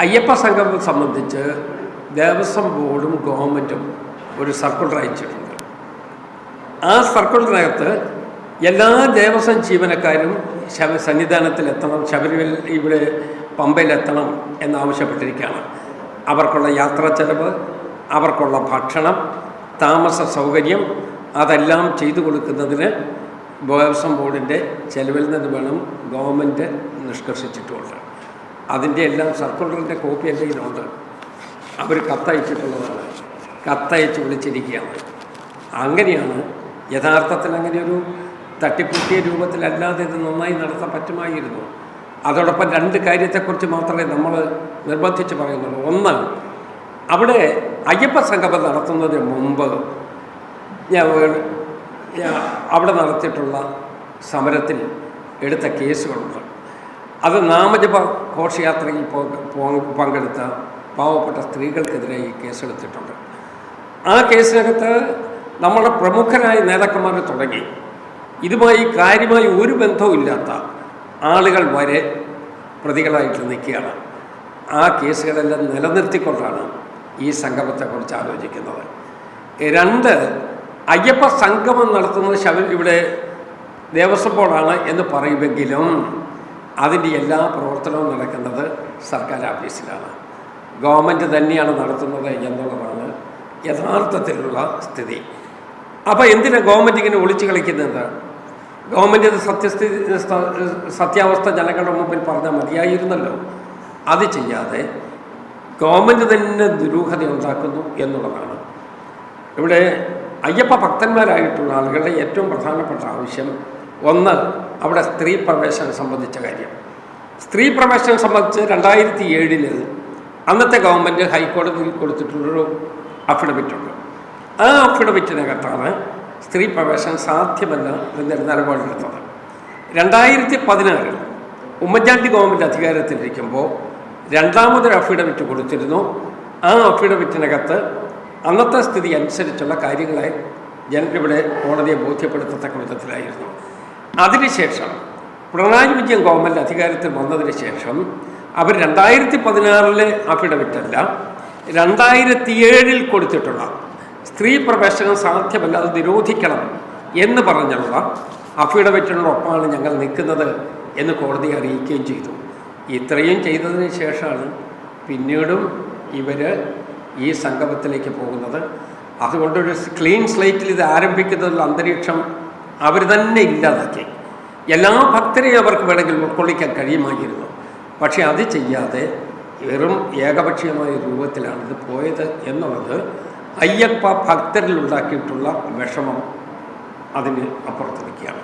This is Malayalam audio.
അയ്യപ്പ സംഘം സംബന്ധിച്ച് ദേവസ്വം ബോർഡും ഗവൺമെന്റും ഒരു സർക്കുലർ അയച്ചിട്ടുണ്ട് ആ സർക്കുലറിനകത്ത് എല്ലാ ദേവസ്വം ജീവനക്കാരും ശബ സന്നിധാനത്തിലെത്തണം ശബരിമല ഇവിടെ പമ്പയിലെത്തണം എന്നാവശ്യപ്പെട്ടിരിക്കുകയാണ്. അവർക്കുള്ള യാത്രാ ചെലവ് അവർക്കുള്ള ഭക്ഷണം താമസ സൗകര്യം അതെല്ലാം ചെയ്തു കൊടുക്കുന്നതിന് ദേവസ്വം ബോർഡിന്റെ ചെലവിൽ നിന്ന് വേണം ഗവൺമെന്റ് നിഷ്കർഷിച്ചിട്ടുമുണ്ട് അതിന്റെ എല്ലാം സർക്കുലറിന്റെ കോപ്പി എന്റെ കയ്യിലുണ്ട് അവർ കത്തയച്ചിട്ടുള്ളതാണ്. കത്തയച്ച് വിളിച്ചിരിക്കുകയാണ്. അങ്ങനെയാണ് യഥാർത്ഥത്തിൽ അങ്ങനെ ഒരു തട്ടിപ്പൂട്ടിയ രൂപത്തിലല്ലാതെ ഇത് നന്നായി നടത്താൻ പറ്റുമായിരുന്നു. അതോടൊപ്പം രണ്ട് കാര്യത്തെക്കുറിച്ച് മാത്രമേ നമ്മൾ നിർബന്ധിച്ച് പറയുന്നുള്ളൂ. ഒന്ന് അവിടെ അയ്യപ്പ സംഗമം നടത്തുന്നതിന് മുമ്പ് ഞാൻ അവിടെ നടത്തിയിട്ടുള്ള സമരത്തിൽ എടുത്ത കേസുകളുണ്ട്. അത് നാമജപ ഘോഷയാത്രയിൽ പങ്കെടുത്ത പാവപ്പെട്ട സ്ത്രീകൾക്കെതിരെ ഈ കേസെടുത്തിട്ടുണ്ട്. ആ കേസിനകത്ത് നമ്മുടെ പ്രമുഖരായ നേതാക്കന്മാർ തുടങ്ങി. ഇതുമായി കാര്യമായി ഒരു ബന്ധവുമില്ലാത്ത ആളുകൾ വരെ പ്രതികളായിട്ട് നിൽക്കുകയാണ്. ആ കേസുകളെല്ലാം നിലനിർത്തിക്കൊണ്ടാണ് ഈ സംഗമത്തെക്കുറിച്ച് ആലോചിക്കുന്നത്. രണ്ട് അയ്യപ്പ സംഗമം നടത്തുന്നത് ശബരി ഇവിടെ ദേവസ്വം ബോർഡാണ് എന്ന് പറയുമെങ്കിലും അതിന്റെ എല്ലാ പ്രവർത്തനവും നടക്കുന്നത് സർക്കാർ ഓഫീസിലാണ്. ഗവൺമെന്റ് തന്നെയാണ് നടത്തുന്നത് എന്നുള്ളതാണ് യഥാർത്ഥത്തിലുള്ള സ്ഥിതി. അപ്പോൾ എന്തിനാണ് ഗവൺമെന്റ് ഇങ്ങനെ ഒളിച്ചു കളിക്കുന്നത്? ഗവൺമെന്റ് സത്യസ്ഥിതി സത്യാവസ്ഥ ജനങ്ങളുടെ മുമ്പിൽ പറഞ്ഞാൽ മതിയായിരുന്നല്ലോ. അത് ചെയ്യാതെ ഗവൺമെന്റ് തന്നെ ദുരൂഹത ഉണ്ടാക്കുന്നു എന്നുള്ളതാണ്. ഇവിടെ അയ്യപ്പ ഭക്തന്മാരായിട്ടുള്ള ആളുകളുടെ ഏറ്റവും പ്രധാനപ്പെട്ട ആവശ്യം ഒന്ന് അവിടെ സ്ത്രീ പ്രവേശനം സംബന്ധിച്ച കാര്യം. സ്ത്രീ പ്രവേശനം സംബന്ധിച്ച് രണ്ടായിരത്തി ഏഴിൽ അന്നത്തെ ഗവൺമെന്റ് ഹൈക്കോടതിയിൽ കൊടുത്തിട്ടുള്ളൊരു അഫിഡവിറ്റ് ഉണ്ട്. ആ അഫിഡവിറ്റിനകത്താണ് സ്ത്രീ പ്രവേശനം സാധ്യമല്ല എന്നൊരു നിലപാടെടുത്തത്. രണ്ടായിരത്തി പതിനാറിൽ ഉമ്മൻചാണ്ടി ഗവൺമെന്റ് അധികാരത്തിലിരിക്കുമ്പോൾ രണ്ടാമതൊരു അഫിഡവിറ്റ് കൊടുത്തിരുന്നു. ആ അഫിഡവിറ്റിനകത്ത് അന്നത്തെ സ്ഥിതി അനുസരിച്ചുള്ള കാര്യങ്ങളെ ജനങ്ങളിവിടെ കോടതിയെ ബോധ്യപ്പെടുത്തത്തക്ക വിധത്തിലായിരുന്നു. അതിനുശേഷം പിണറായി വിജയൻ ഗവൺമെന്റ് അധികാരത്തിൽ വന്നതിന് ശേഷം അവർ രണ്ടായിരത്തി പതിനാറിലെ അഫിഡവിറ്റ് അല്ല രണ്ടായിരത്തി ഏഴിൽ കൊടുത്തിട്ടുള്ള സ്ത്രീ പ്രവേശനം സാധ്യമല്ല അത് നിരോധിക്കണം എന്ന് പറഞ്ഞുള്ള അഫിഡവിറ്റിനോടൊപ്പമാണ് ഞങ്ങൾ നിൽക്കുന്നത് എന്ന് കോടതിയെ അറിയിക്കുകയും ചെയ്തു. ഇത്രയും ചെയ്തതിന് ശേഷമാണ് പിന്നീടും ഇവർ ഈ സംഗമത്തിലേക്ക് പോകുന്നത്. അതുകൊണ്ടൊരു ക്ലീൻ സ്ലൈറ്റിൽ ഇത് ആരംഭിക്കുന്നതിൽ അന്തരീക്ഷം അവർ തന്നെ ഇല്ലാതാക്കി. എല്ലാ ഭക്തരെയും അവർക്ക് വേണമെങ്കിൽ ഉൾക്കൊള്ളിക്കാൻ കഴിയുമായിരുന്നു. പക്ഷേ അത് ചെയ്യാതെ വെറും ഏകപക്ഷീയമായ രൂപത്തിലാണ് ഇത് പോയത് എന്നുള്ളത് അയ്യപ്പ ഭക്തരിൽ ഉണ്ടാക്കിയിട്ടുള്ള വിഷമം അതിന് അപ്പുറത്ത് നിൽക്കുകയാണ്